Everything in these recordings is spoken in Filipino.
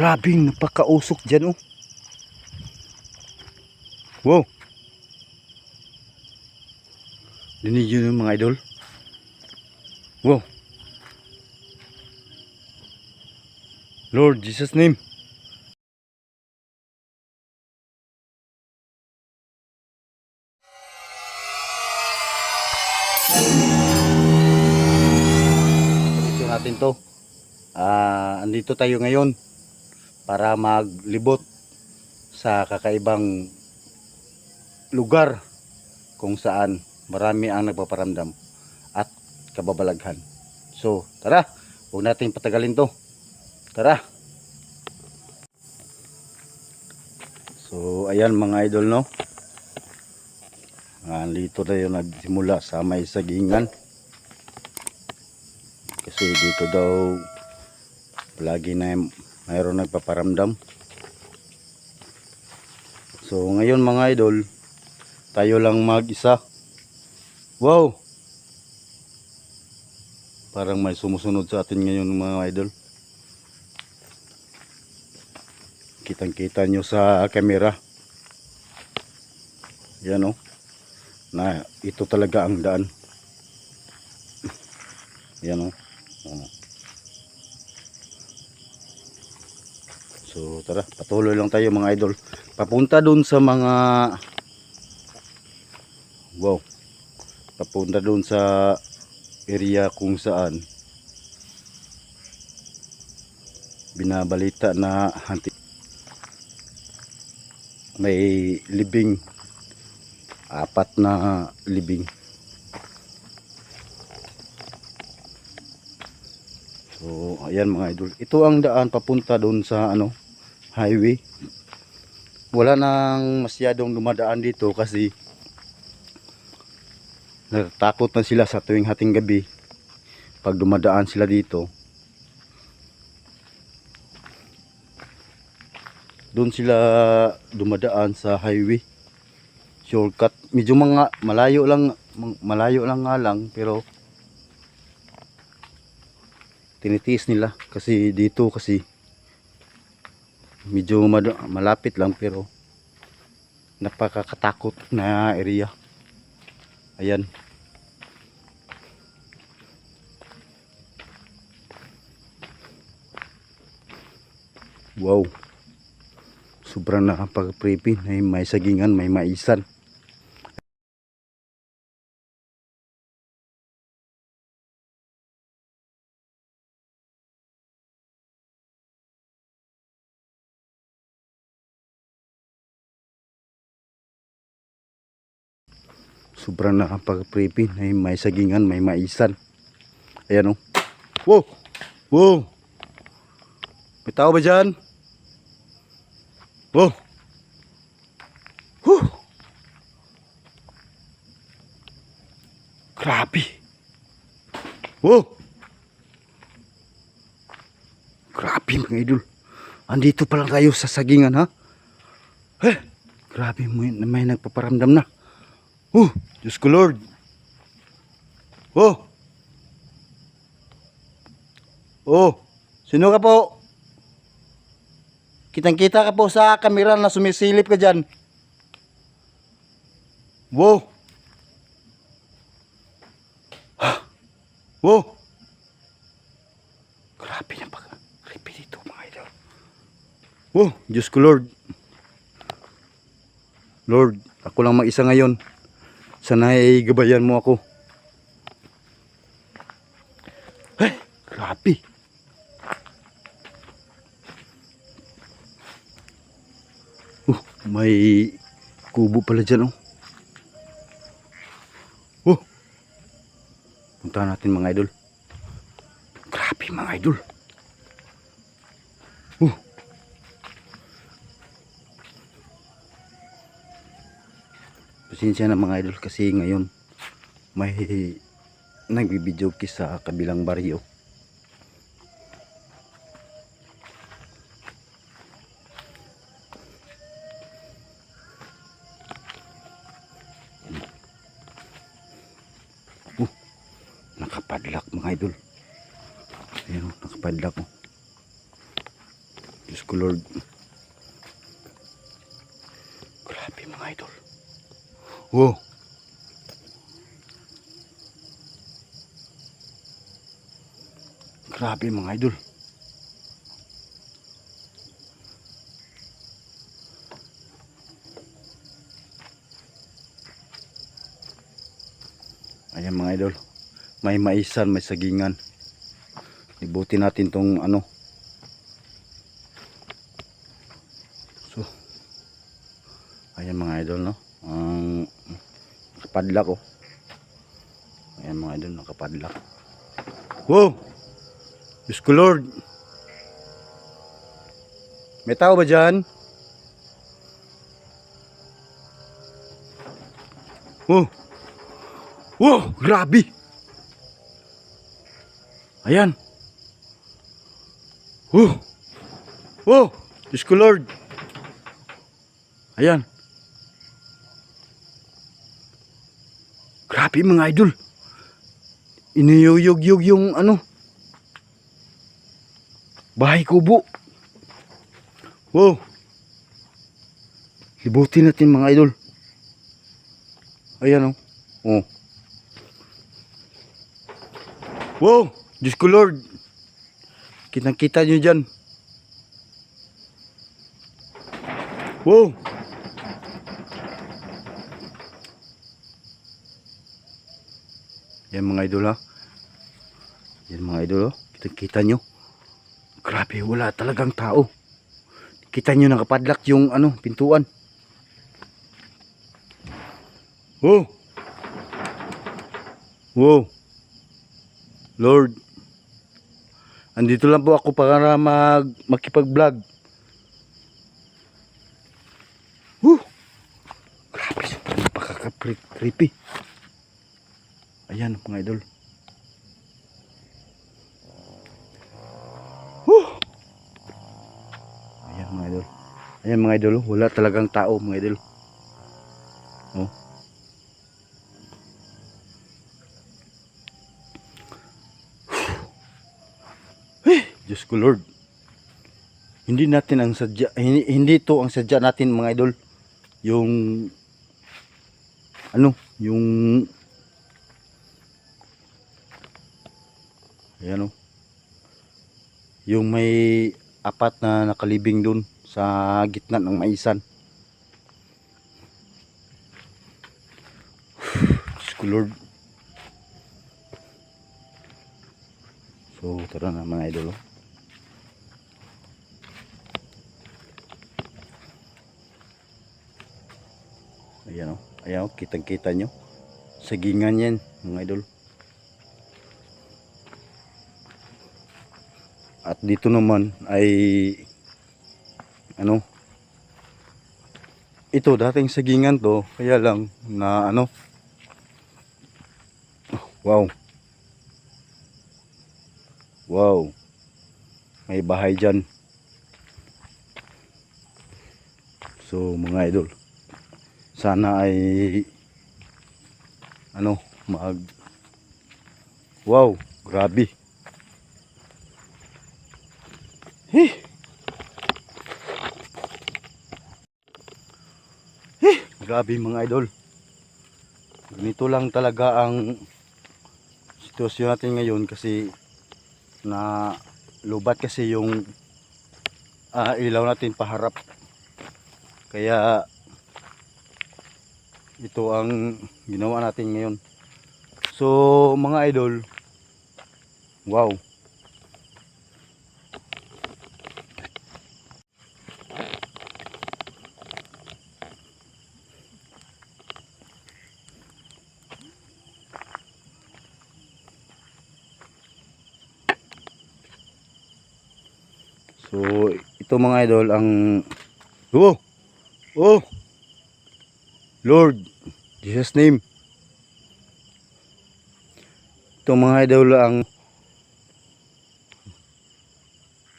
Grabing napakausok dyan oh. Wow. Dinig yun yung mga idol. Wow. Lord Jesus name. Natin to. Ah, andito tayo ngayon para maglibot sa kakaibang lugar kung saan marami ang nagpaparamdam at kababalaghan. So, tara, huwag natin patagalin to. Tara. So, ayan mga idol, no? Andito tayo nagsimula sa may sagingan. Kasi dito daw palagi na mayroon nagpaparamdam. So, ngayon mga idol, tayo lang mag-isa. Wow! Parang may sumusunod sa atin ngayon mga idol. Kitang-kita nyo sa camera. Yan o. Na ito talaga ang daan. Yan o. Oh. So tara, patuloy lang tayo mga idol. Papunta dun sa mga Wow. Papunta dun sa area kung saan binabalita na hanti may libing apat na libing so ayan mga idol ito ang daan papunta doon sa ano highway. Wala nang masyadong dumadaan dito kasi natatakot na sila sa tuwing hating gabi pag dumadaan sila dito. Doon sila dumadaan sa highway. Shortcut. Medyo mga malayo lang malayo lang nga lang pero tinitiis nila kasi dito kasi medyo malapit lang pero napakakatakot na area. Ayan. Wow. Sobrang nakapag-creepy may, may sagingan may maisan sobrang nakapag-creepy may, may sagingan may maisan. Ayan o wow! Wow! May tao ba dyan? Wow! Whew. grabe! Wow! Grabe mga idol. Andito pa lang tayo sa sagingan ha? Eh grabe may, may nagpaparamdam na Oh, Diyos ko Lord. Oh. Oh, sino ka po? Kitang-kita ka po sa kamera na sumisilip ka dyan. Wow. Wow. Grabe na pag creepy dito mga idol. Wow, Diyos ko Lord. Lord, ako lang mag-isa ngayon. Sana ay gabayan mo ako. Ay, grabe. Uh, may kubo pala dyan oh. Oh. Punta natin mga idol. Grabe mga idol. Pasensya na mga idol kasi ngayon may nagbibideo sa kabilang baryo. Uh, nakapadlock mga idol. Ayan o, nakapadlock o. Diyos ko Lord. Grabe mga idol. Wow. Grabe mga idol. Ayan mga idol. May maisan, may sagingan. Ibuti natin tong ano. So. Ayan mga idol no. Ang nakapadlak oh. Ayan mga idol nakapadlak. Wow! Diyos ko Lord. May tao ba dyan? Oh! Wow! Grabe! Ayan! Oh! Oh! Diyos ko Lord! Ayan! Grabe mga idol! Iniyuyog-yog yung ano Bahay kubo. Wow. Libutin natin mga idol. Ayan oh. Oh. Wow. Diyos ko Lord. Kitang kita nyo dyan. Wow. Yan mga idol ha. Yan mga idol oh. Kitang kita nyo. Grabe, wala talagang tao. Kita nyo nakapadlak yung ano, pintuan. Oh! Wow! Lord, andito lang po ako para mag makipag-vlog. Woo! Grabe, sobrang napakaka-creepy. Ayan, mga idol. Woo! Ayan mga idol. Ayan mga idol, oh. wala talagang tao mga idol. Oh. Eh, Diyos ko Lord. Hindi natin ang sadya, hindi, hindi to ang sadya natin mga idol. Yung ano, yung Ayan oh yung may apat na nakalibing dun sa gitna ng maisan. Lord. So, tara na mga idol. oh. Ayan o. Ayan o. Kitang kita nyo. Sagingan yan mga idol. At dito naman ay ano? Ito dating sagingan to kaya lang na ano? Wow. Wow. May bahay dyan. So mga idol sana ay ano mag wow grabe. Eh. Eh, grabe mga idol. Ganito lang talaga ang sitwasyon natin ngayon kasi na lubat kasi yung ah, ilaw natin paharap. Kaya ito ang ginawa natin ngayon. So mga idol, wow. So, ito mga idol ang Oh! Oh! Lord, Jesus name. Ito mga idol ang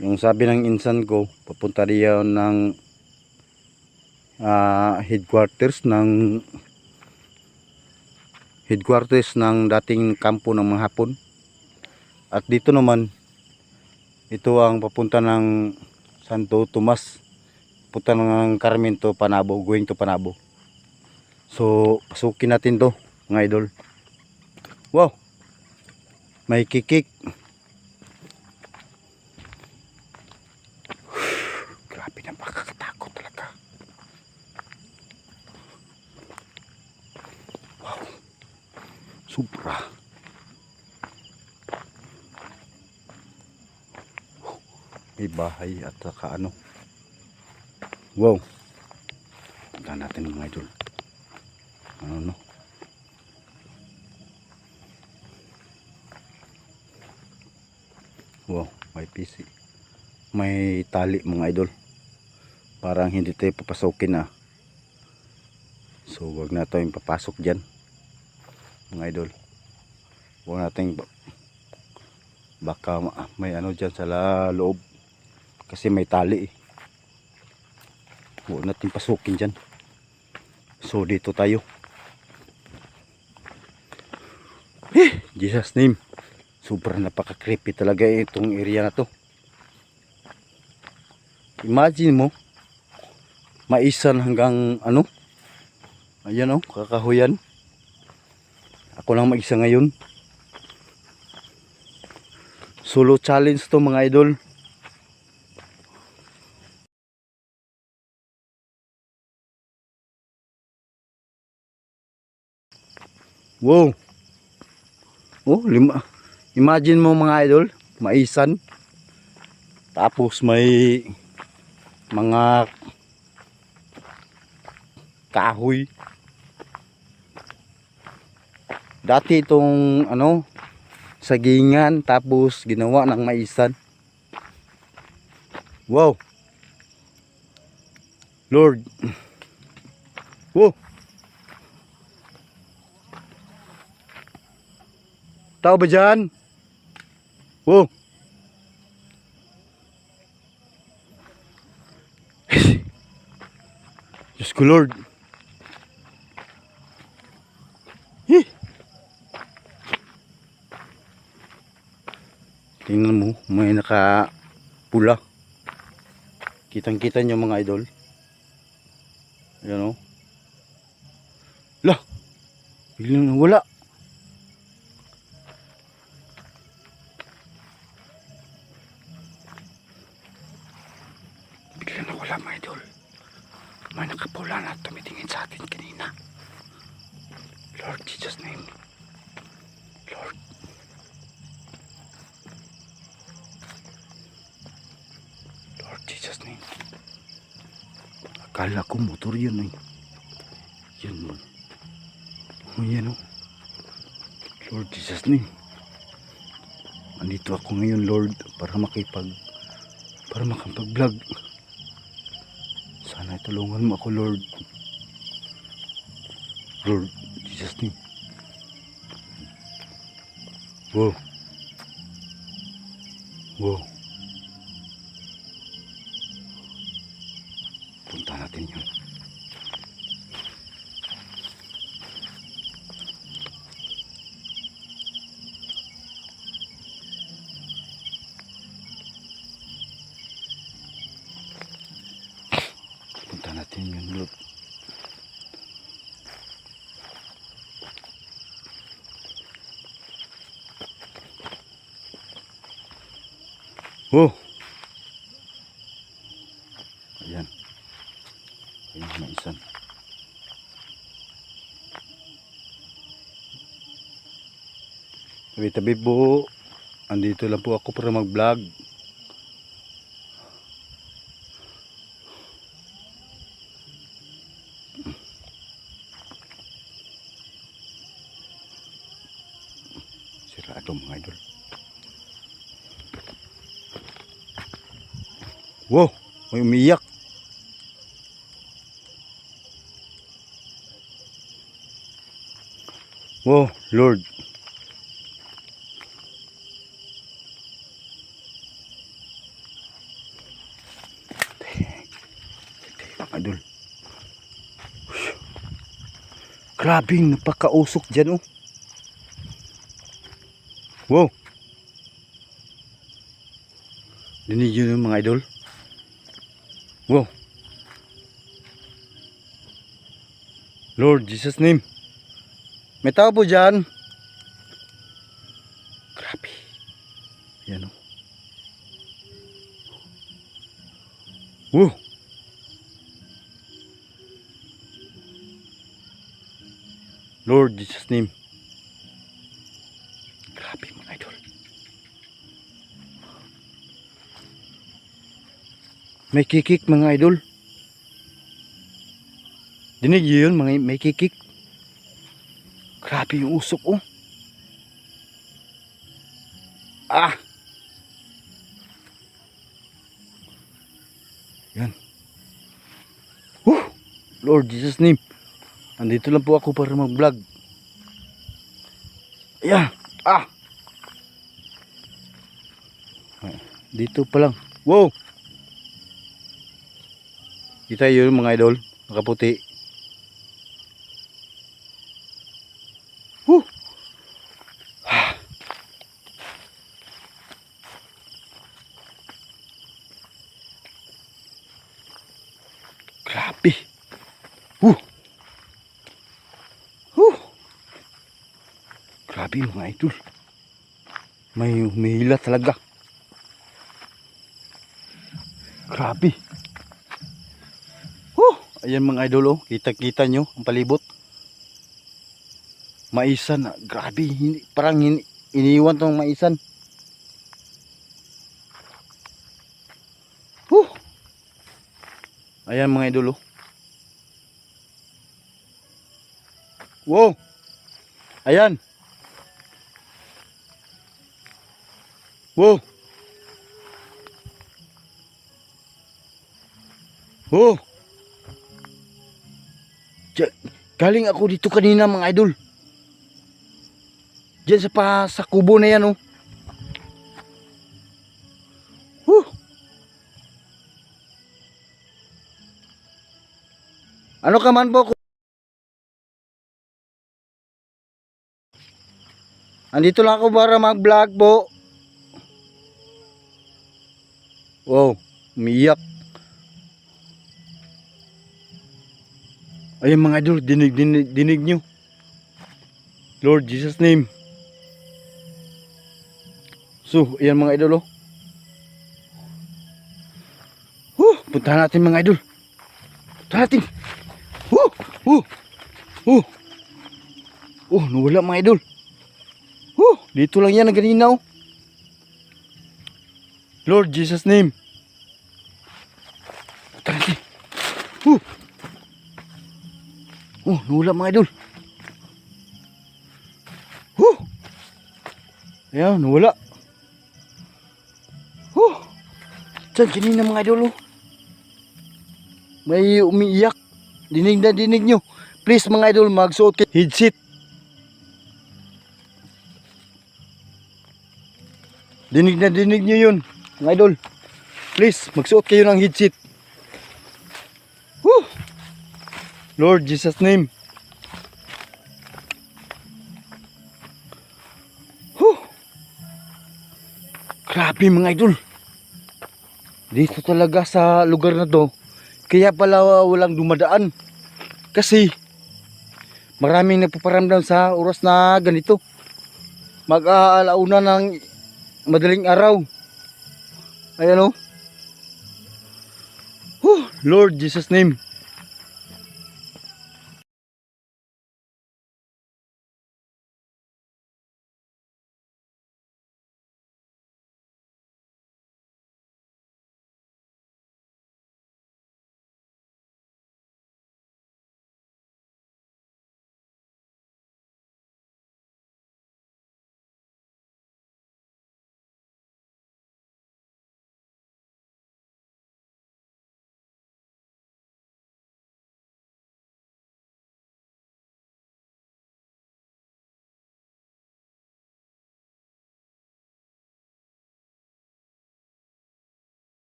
yung sabi ng insan ko, papunta riyan ng ah, headquarters ng headquarters ng dating kampo ng mga Hapon. At dito naman ito ang papunta ng Santo Tomas. Punta ng Carmen to Panabo, going to Panabo. So, pasukin natin to, mga idol. Wow! May kikik. Grabe na makakatakot talaga. Wow. Sobra. May bahay at saka ano. Wow. Punta natin mga idol. Ano no? Wow, may PC. May tali mga idol. Parang hindi tayo papasokin na. So wag na tayong papasok diyan. Mga idol. Wag nating ba- baka ma- may ano diyan sa loob. Kasi may tali eh. Huwag natin pasukin dyan. So dito tayo. Eh, Jesus name. Sobrang napaka-creepy talaga itong area na to. Imagine mo, maisan hanggang ano? Ayan oh, kakahuyan. Ako lang mag-isa ngayon. Solo challenge to mga idol. Wow. Oh, lima. Imagine mo mga idol, maisan. Tapos may mga kahoy. Dati itong ano, sagingan tapos ginawa ng maisan. Wow. Lord. Wow. Tao ba dyan? Wow. Diyos ko Lord. Eh. Tingnan mo, may naka pula. Kitang kita nyo mga idol. Ayan o. Lah! Biglang wala. Wala mga idol. May nakapula na tumitingin sa atin kanina. Lord Jesus name. Lord. Lord Jesus name. Akala ko motor yun eh. Mo. Oh, yan oh. Lord Jesus name. Andito ako ngayon Lord para makipag para makapag-vlog. Sana tulungan mo ako, Lord. Lord, Jesus name. Wow. Wow. Punta natin yun. Punta natin yun, Lord. Oh! Ayan. Ayan, may isan. Tabi-tabi po. Andito lang po ako para mag-vlog. Sirado mga idol. Wow! May umiyak. Wow, Lord. Mga idol. Grabing napakausok dyan oh. Wow. Dinig yun yung mga idol. Wow. Lord Jesus name. May tao po dyan. Grabe. Yan o. Wow. Lord Jesus name. Grabe mga idol. May kikik mga idol. Dinig yun mga may kikik. Grabe yung usok oh. Ah! Yan. Whew! Lord Jesus name. Andito lang po ako para mag-vlog. Ayan. Ah! Dito pa lang. Wow! Kita yun mga idol. Nakaputi. Whew! Grabe. Huh. Huh. Grabe mga idol. May humihila talaga. Grabe. Huh. Ayan mga idol oh. Kita-kita nyo ang palibot. Maisan. Grabe. Hindi, parang ini, iniwan tong maisan. Huh. Ayan mga idol oh. Wow. Ayan. Wow. Diyan, galing ako dito kanina mga idol. Diyan sa pa sa kubo na yan oh. Whew. Ano ka man po? Andito lang ako para mag-vlog po. Wow, umiiyak. Ayun mga idol, dinig, dinig, dinig nyo. Lord Jesus name. So, ayan mga idol oh. Huh, puntahan natin mga idol. Puntahan natin. Huh, huh, huh. Oh, nawala mga idol. Huh, dito lang yan ang ganina oh. Lord Jesus name. Natin. Huh. Oh, nawala mga idol. Huh. Ayan, nawala. Huh. Diyan, kanina mga idol oh. May umiiyak. Dinig na dinig nyo. Please mga idol, magsuot kayo headset. Dinig na dinig nyo yun. Mga idol. Please, magsuot kayo ng headset. Woo! Lord Jesus name. Whew. Grabe mga idol. Dito talaga sa lugar na to. Kaya pala walang dumadaan. Kasi maraming nagpaparamdam sa oras na ganito. Mag-aalauna ng madaling araw. Ayan o. Whew, Lord Jesus name.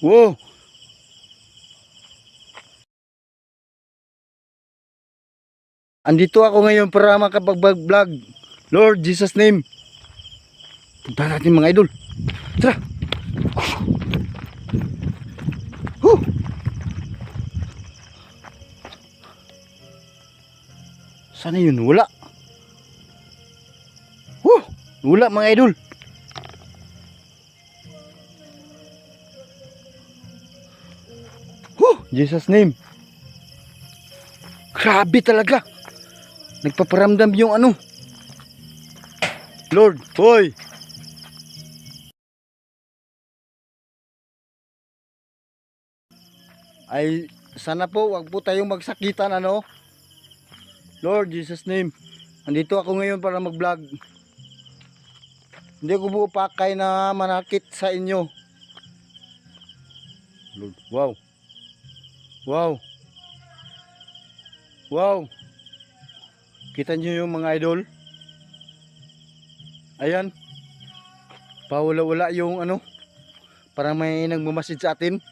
Wow. Andito ako ngayon para makapag-vlog. Lord, Jesus name. Punta natin mga idol. Tara. Huh. Sana yun? Wala. Huh. Wala mga idol. Jesus name. Grabe talaga. Nagpaparamdam yung ano. Lord, hoy. Ay, sana po wag po tayong magsakitan ano. Lord, Jesus name. Andito ako ngayon para mag-vlog. Hindi ko po pakay na manakit sa inyo. Lord, wow. Wow. Wow. Kita niyo yung mga idol? Ayan. Pawala-wala yung ano. Parang may nagmamasid sa atin.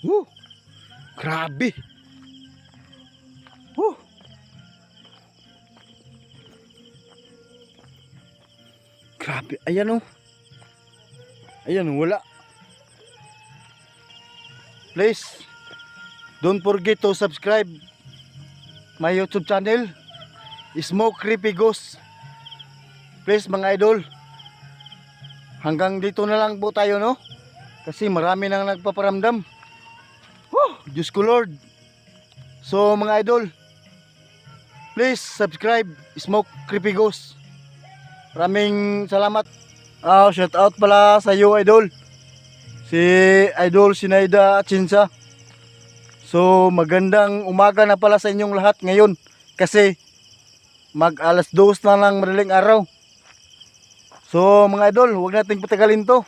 Woo! Grabe! Woo! Grabe. Ayan oh. Ayan wala. Please, don't forget to subscribe my YouTube channel. Smoke Creepy Ghost. Please mga idol. Hanggang dito na lang po tayo no. Kasi marami nang nagpaparamdam. Oh, Diyos ko Lord. So mga idol, please subscribe Smoke Creepy Ghost. Maraming salamat. Ah, shout out pala sa iyo idol. Si Idol Sinaida Chinsa. So magandang umaga na pala sa inyong lahat ngayon kasi mag alas 2 na lang madaling araw. So mga idol, huwag nating patagalin to.